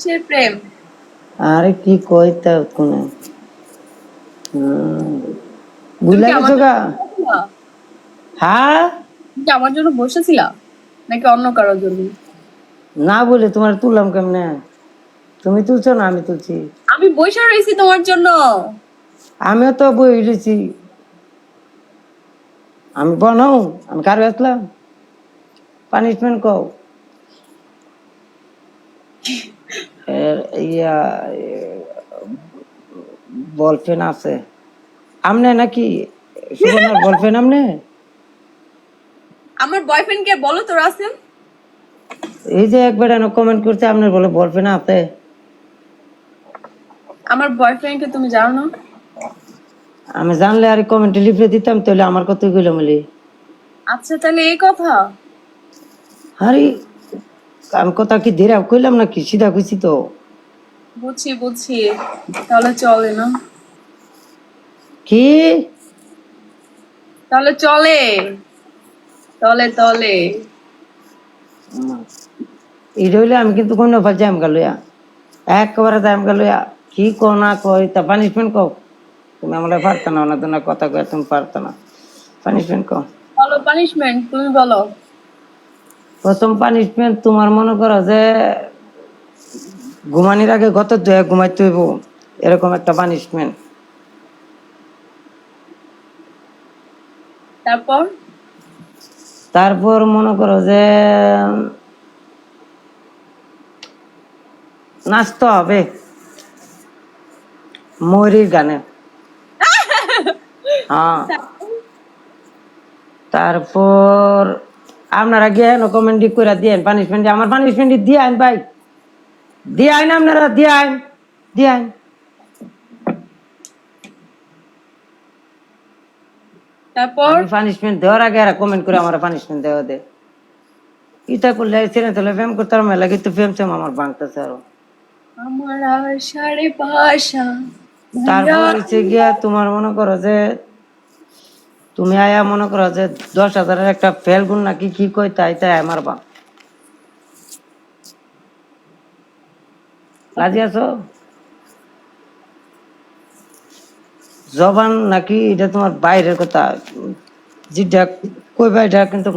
কিসের প্রেম। আরে কি কইতা কোনে? বুঝলা গেছো গা? হ্যাঁ? কি আমার জন্য বসেছিলা? নাকি অন্য কারোর জন্য? না বলে তোমার তুললাম কেমনে? তুমি তুলছো না আমি তুলছি। আমি বসে রয়েছি তোমার জন্য। আমিও তো বই আমি বনাও আমি কারও আসলাম। পানিশমেন্ট কও। ইয়া বলফেন আছে। আমনে নাকি? সুবর্ণার বলফেন আমনে? আমার বয়ফ্রেন্ড কে বলো তো রাসেল। এই যে একবার কমেন্ট করছে আপনার বলে বলফেন আছে। আমার বয়ফ্রেন্ড কে তুমি জানো না? আমি জানলে আর কমেন্টে লিখে দিতাম তাহলে আমার কত গেল মিলি আচ্ছা তাহলে এই কথা। আরে আমি কথা কি ধীরে কইলাম না কি সিধা কইছি তো। বুঝছি বুঝছি। তাহলে চলে না? কি? তাহলে চলে। তলে তলে। এটা হইলে আমি কিন্তু কোনো ফাল যাম গালুয়া একবারে যাম গালুয়া কি কো না কই তা পানিশমেন্ট কও? তুমি আমরা পারত না না তোমার কথা কয়ে তুমি পারত না। পানিশমেন্ট কও। বলো পানিশমেন্ট তুমি বলো। প্রথম পানিশমেন্ট তোমার মনে করো যে ঘুমানির আগে গত দুয়ে ঘুমাইতে হইব এরকম একটা পানিশমেন্ট তারপর? তারপর মনে করো যে নাচতে হবে ময়ূরীর গানে। হ্যাঁ। তারপর আপনারা গিয়ে কমেন্ট করে দিয়েন পানিশমেন্ট আমার পানিশমেন্ট দিয়ে আইন ভাই। দিয়ে আইন আপনারা দিয়ে আইন দিয়ে আইন তারপর পানিশমেন্ট দেওয়ার আগে এরা কমেন্ট করে আমার পানিশমেন্ট দেওয়া দে ইটা করলে ছেড়ে তাহলে ফেম করতে আমার লাগে তো ফেম সেম আমার ভাঙতেছে আরও। আমার আশারে ভাষা তারপর হচ্ছে গিয়া তোমার মনে করো যে তুমি আয়া মনে করো যে দশ হাজারের একটা ফেলগুন নাকি কি কই তাই তাই আমার বা রাজি আছো? জবান নাকি এটা তোমার বাইরের কথা। যেটা কই বাইটা কিন্তু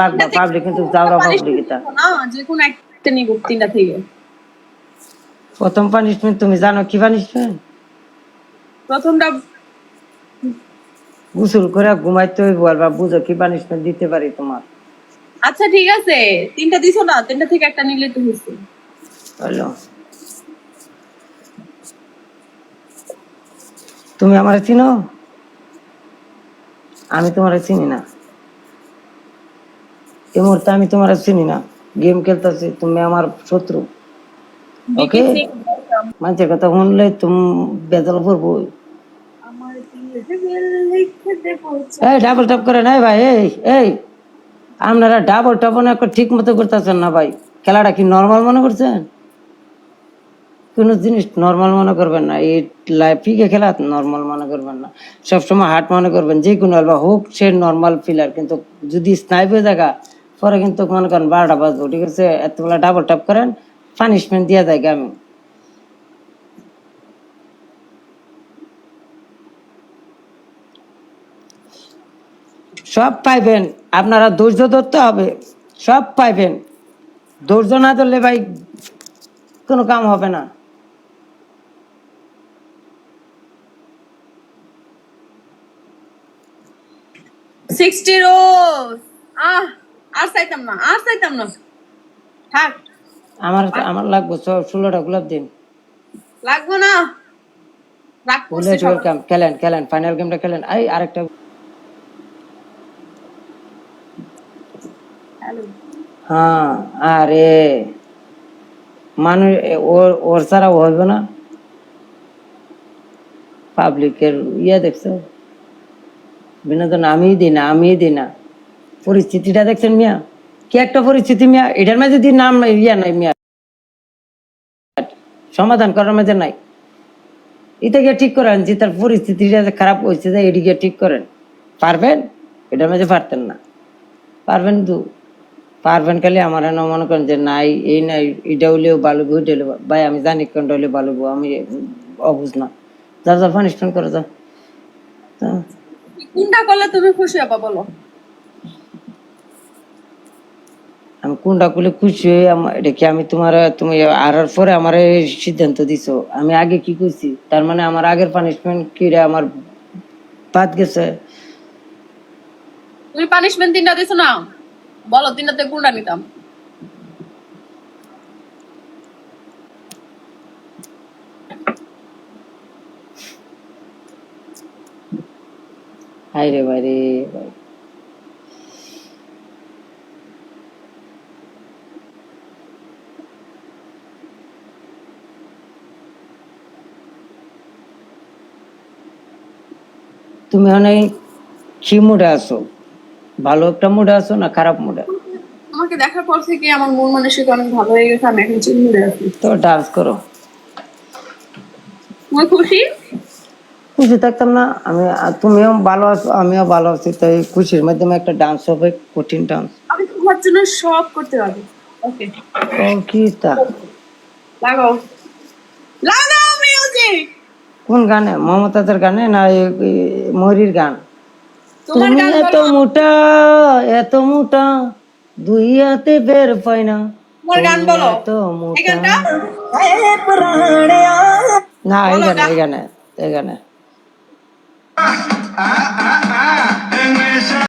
লাগবে পাবলিক কিন্তু যাওয়া পাবলিক এটা না যে কোনো একটা তিনটা থেকে। প্রথম পানিশমেন্ট তুমি জানো কি পানিশমেন্ট প্রথমটা গোসল করে ঘুমাইতে হইব আর বা বুঝো কি পানিশমেন্ট দিতে পারি তোমার। আচ্ছা ঠিক আছে। তিনটা দিছো না? তিনটা থেকে একটা নিলে তো হয়েছে হলো। তুমি আমার চিনো? আমি তোমার চিনি না। এই মুহূর্তে আমি তোমার চিনি না। গেম খেলতেছি তুমি আমার শত্রু। ওকে মানুষের কথা শুনলে তুমি বেদল পড়ব আমার দিল লিখে দেবো ডাবল টপ করে নাই ভাই, এই এই। আপনারা ডাবল টপ ঠিক মতো করতেছেন না ভাই। খেলাটা কি নর্মাল মনে করছেন? কোনো জিনিস নর্মাল মনে করবেন না। এই খেলা নর্মাল মনে করবেন না। সবসময় হার্ট মনে করবেন, যে কোনো আলবা হোক, সে নর্মাল ফিলার কিন্তু যদি স্নাইপ থাকা পরে কিন্তু মনে করেন বারোটা বাজবো, ঠিক আছে? এতবেলা ডাবল টপ করেন পানিশমেন্ট দিয়ে দেয় আমি। সব পাইবেন আপনারা ধৈর্য ধরতে হবে সব পাইবেন। ধৈর্য না ধরলে ভাই কোনো কাম হবে না। সিক্সটি রোজ। আহ আর চাইতাম না আর চাইতাম না। থাক। আমার আমার লাগবে ষোলোটা গোলাপ দিন। লাগবো না। খেলেন খেলেন ফাইনাল গেমটা খেলেন। এই আরেকটা হ্যাঁ আরে। মানুষ ওর ওর ছাড়া হইব না। পাবলিকের ইয়ে দেখছ? বিনোদন আমিই দিই না, আমিই দিই না। পরিস্থিতিটা দেখছেন মিয়া? কি একটা পরিস্থিতি মিয়া? এটার মাঝে যদি নাম ইয়া নাই মিয়া। সমাধান করার মাঝে নাই। এটা গিয়ে ঠিক করেন যে তার পরিস্থিতিটা খারাপ হয়েছে যে গিয়ে ঠিক করেন। পারবেন? এটার মাঝে পারতেন না। পারবেন তো পারবেন খালি আমার এনে মনে করেন যে নাই এই নাই এটা হলেও ভালো বই হলেও ভাই আমি জানি কোনটা হলে ভালো বউ, আমি অবুঝ না। যা যা পানিশমেন্ট করে যা। কোনটা করলে তুমি খুশি হবা বলো? আমি কোনটা করলে খুশি আমার এটা কি আমি তোমার তুমি আর পরে আমার সিদ্ধান্ত দিছো? আমি আগে কি করছি? তার মানে আমার আগের পানিশমেন্ট কি রে আমার বাদ গেছে? তুমি পানিশমেন্ট তিনটা দিছো না? বলো তিনটাতে কোনটা নিতাম? হাই রে ভাই রে তুমি অনেক কি মুডে আছো? ভালো একটা মুডে আছো না খারাপ মুডে আমাকে দেখার পর থেকে আমার মন মানসিকতা অনেক ভালো হয়ে গেছে আমি এখন চিন্তা আছি। তো ডান্স করো। তুমি খুশি? খুশি থাকতাম না আমি তুমিও ভালো আছো আমিও ভালো আছি তো এই খুশির মাধ্যমে একটা ডান্স হবে কঠিন ডান্স আমি তোমার জন্য সব করতে পারব। ওকে ও কি তা লাগাও। লাগাও মিউজিক কোন গানে? মমতাদের গানে না ময়ূরীর গান? তোমার গান এত মোটা এত মোটা দুই হাতে বের পাই না। তোমার গান বলো। এত মোটা। না এই গানে এই গানে এই গানে।